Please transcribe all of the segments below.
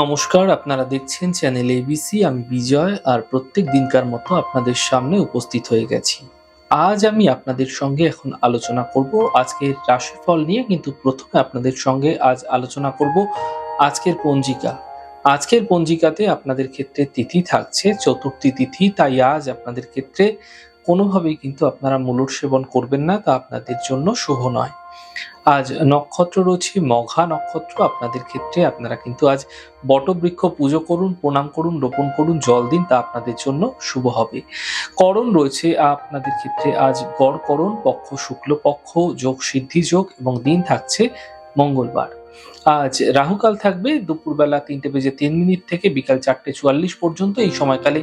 নমস্কার, আপনারা দেখছেন চ্যানেল এবিসি আমি বিজয় আর প্রত্যেক দিনকার মতো আপনাদের সামনে উপস্থিত হয়ে গেছি। আজ আমি আপনাদের সঙ্গে এখন আলোচনা করব, আজকের রাশিফল নিয়ে, কিন্তু প্রথমে আপনাদের সঙ্গে আজ আলোচনা করব আজকের পঞ্জিকা। আজকের পঞ্জিকাতে আপনাদের ক্ষেত্রে তিথি থাকছে, চতুর্থী তিথি, তাই আজ আপনাদের ক্ষেত্রে কোনোভাবেই কিন্তু আপনারা মুলুর সেবন করবেন না, তা আপনাদের জন্য শুভ নয়। আজ নক্ষত্র রয়েছে, মঘা নক্ষত্র। আপনাদের ক্ষেত্রে আপনারা কিন্তু আজ বটবৃক্ষ পুজো করুন, প্রণাম করুন, রোপণ করুন, জল দিন, তা আপনাদের জন্য শুভ হবে। করণ রয়েছে, আপনাদের ক্ষেত্রে আজ গড় করণ, পক্ষ শুক্লপক্ষ যোগ সিদ্ধি যোগ এবং দিন থাকছে মঙ্গলবার। আজ রাহুকাল থাকবে, দুপুরবেলা তিনটে বেজে তিন মিনিট থেকে বিকাল চারটে চুয়াল্লিশ পর্যন্ত। এই সময়কালে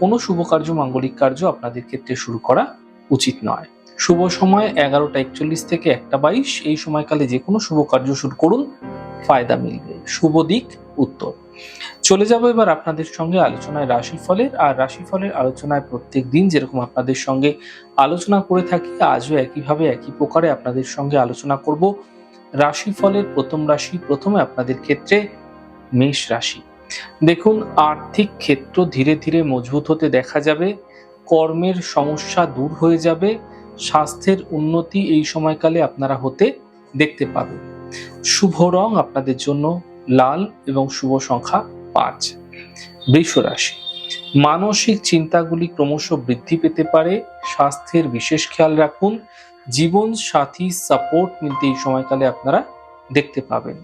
কোনো শুভ কার্য, মাঙ্গলিক কার্য আপনাদের ক্ষেত্রে শুরু করা উচিত নয়। শুভ সময় এগারোটা একচল্লিশ থেকে একটা বাইশ। এই সময়কালে যে কোনো শুভ কার্য শুরু করুন, ফায়দা মিলবে। শুভ দিক, উত্তর। চলে যাব এবার আপনাদের সঙ্গে আলোচনায় রাশিফলের। আর রাশিফলের আলোচনায় প্রত্যেক দিন যেরকম আপনাদের সঙ্গে আলোচনা করে থাকি, আজও একইভাবে একই প্রকারে আপনাদের সঙ্গে আলোচনা করব। রাশিফলের প্রথম রাশি, প্রথমে আপনাদের ক্ষেত্রে মেষ রাশি। দেখুন, আর্থিক ক্ষেত্র ধীরে ধীরে মজবুত হতে দেখা যাবে। কর্মের সমস্যা দূর হয়ে যাবে। স্বাস্থ্যের উন্নতি এই সময়কালে আপনারা হতে দেখতে পাবেন। শুভ রং আপনাদের জন্য লাল এবং শুভ সংখ্যা পাঁচ। বৃষ রাশি। মানসিক চিন্তাগুলি ক্রমশ বৃদ্ধি পেতে পারে। স্বাস্থ্যের বিশেষ খেয়াল রাখুন। জীবন সাথী সাপোর্ট মিলতে এই সময়কালে আপনারা দেখতে পাবেন।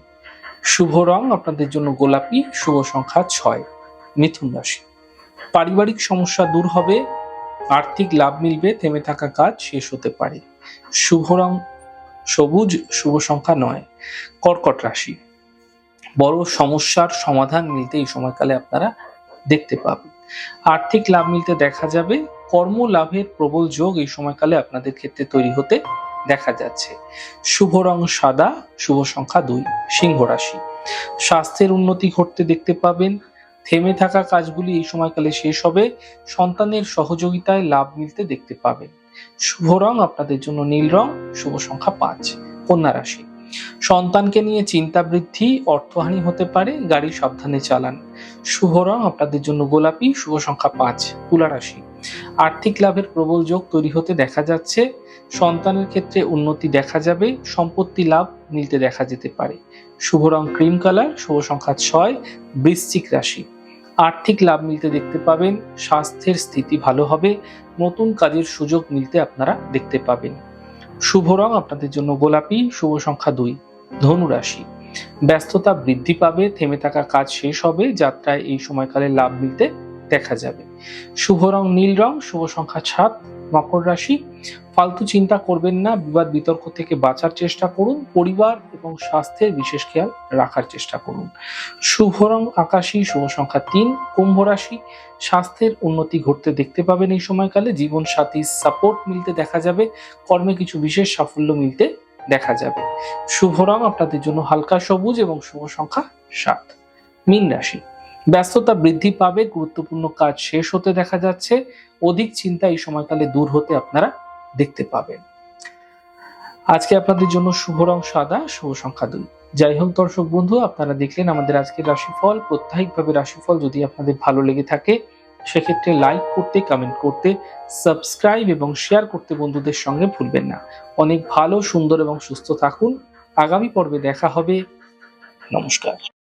শুভ রং আপনাদের জন্য গোলাপি, শুভ সংখ্যা ছয়। মিথুন রাশি। পারিবারিক সমস্যা দূর হবে। আর্থিক লাভ মিলবে, থেমে থাকা কাজ শেষ হতে পারে। শুভ রং সবুজ, শুভ সংখ্যা নয়। কর্কট রাশি। বড় সমস্যার সমাধান মিলতে এই সময়কালে আপনারা দেখতে পাবেন। আর্থিক লাভ মিলতে দেখা যাবে কর্ম লাভের প্রবল যোগ এই সময়কালে আপনাদের ক্ষেত্রে তৈরি হতে দেখা যাচ্ছে। শুভ রং সাদা, শুভ সংখ্যা দুই, সিংহ রাশি। স্বাস্থ্যের উন্নতি ঘটতে দেখতে পাবেন থেমে থাকা কাজগুলি এই সময়কালে শেষ হবে। সন্তানের সহযোগিতায় লাভ মিলতে দেখতে পাবেন শুভ রং আপনাদের জন্য নীল রং, শুভ সংখ্যা পাঁচ, কন্যা রাশি। সন্তানকে নিয়ে চিন্তা বৃদ্ধি অর্থহানি হতে পারে, গাড়ি সাবধানে চালান। শুভ রং আপনাদের জন্য গোলাপি, শুভ সংখ্যা পাঁচ, তুলা রাশি। আর্থিক লাভের প্রবল যোগ তৈরি হতে দেখা যাচ্ছে। সন্তানের ক্ষেত্রে উন্নতি দেখা যাবে, সম্পত্তি লাভ মিলতে দেখা যেতে পারে। শুভ রং ক্রিম কালার, শুভ সংখ্যা ছয়, বৃশ্চিক রাশি। আর্থিক লাভ মিলতে দেখতে পাবেন, স্বাস্থ্যের স্থিতি ভালো হবে, নতুন কাজের সুযোগ মিলতে আপনারা দেখতে পাবেন। শুভ রং আপনাদের জন্য গোলাপি, শুভ সংখ্যা দুই, ধনুরাশি। ব্যস্ততা বৃদ্ধি পাবে, থেমে থাকা কাজ শেষ হবে, যাত্রায় এই সময়কালে লাভ মিলতে দেখা যাবে। শুভ রং নীল রং, শুভ সংখ্যা সাত মকর রাশি। ফালতু চিন্তা করবেন না, বিবাদ বিতর্ক থেকে বাঁচার চেষ্টা করুন, পরিবার এবং স্বাস্থ্যের বিশেষ খেয়াল রাখার চেষ্টা করুন। শুভ রং আকাশী, শুভ সংখ্যা তিন, কুম্ভ রাশি। স্বাস্থ্যের উন্নতি ঘটতে দেখতে পাবেন এই সময়কালে জীবন সাথী সাপোর্ট মিলতে দেখা যাবে, কর্মে কিছু বিশেষ সাফল্য মিলতে দেখা যাবে। শুভ রং আপনাদের জন্য হালকা সবুজ এবং শুভ সংখ্যা সাত। মীন রাশি। ব্যস্ততা বৃদ্ধি পাবে, গুরুত্বপূর্ণ কাজ শেষ হতে দেখা যাচ্ছে। অধিক চিন্তা এই সময়কালে দূর হতে আপনারা দেখতে পাবেন। আজকে আপনাদের জন্য শুভ রং সাদা, শুভ সংখ্যা দুই। যাই হোক দর্শক বন্ধু, আপনারা দেখলেন আমাদের আজকের রাশিফল। প্রত্যাহিকভাবে রাশিফল যদি আপনাদের ভালো লেগে থাকে, সেক্ষেত্রে লাইক করতে, কমেন্ট করতে, সাবস্ক্রাইব এবং শেয়ার করতে বন্ধুদের সঙ্গে ভুলবেন না। অনেক ভালো, সুন্দর এবং সুস্থ থাকুন। আগামী পর্বে দেখা হবে। নমস্কার।